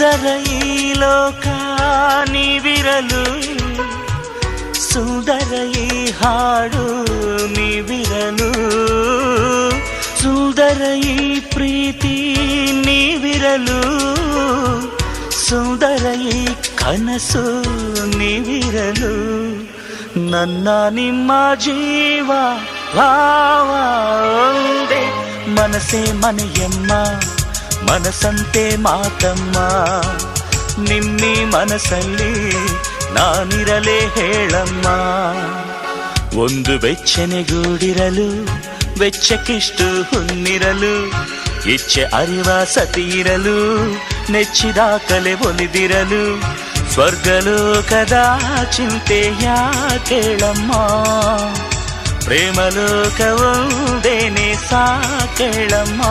ಸುಂದರ ಈ ಲೋಕ ನೀವಿರಲು ಸುಂದರ ಈ ಹಾಡು ನೀವಿರಲು ಸುಂದರ ಈ ಪ್ರೀತಿ ನೀವಿರಲು ಸುಂದರ ಈ ಕನಸು ನೀವಿರಲು ನನ್ನ ನಿಮ್ಮ ಜೀವ ಭಾವ ಒಂದೇ ಮನಸ್ಸೇ ಮನೆಯಮ್ಮ ಮನಸ್ಸಂತೆ ಮಾತಮ್ಮ ನಿಮ್ಮಿ ಮನಸ್ಸಲ್ಲಿ ನಾನಿರಲೇ ಹೇಳಮ್ಮ ಒಂದು ಬೆಚ್ಚನೆಗೂಡಿರಲು ವೆಚ್ಚಕ್ಕಿಷ್ಟು ಹುನ್ನಿರಲು ಇಚ್ಛೆ ಅರಿವ ಸತಿಯಿರಲು ನೆಚ್ಚಿದ ಕಲೆ ಒಲಿದಿರಲು ಸ್ವರ್ಗಲೋಕದ ಚಿಂತೆಯ ಕೇಳಮ್ಮ ಪ್ರೇಮಲೋಕವೊಂದೇನೆ ಸಾ ಕೇಳಮ್ಮ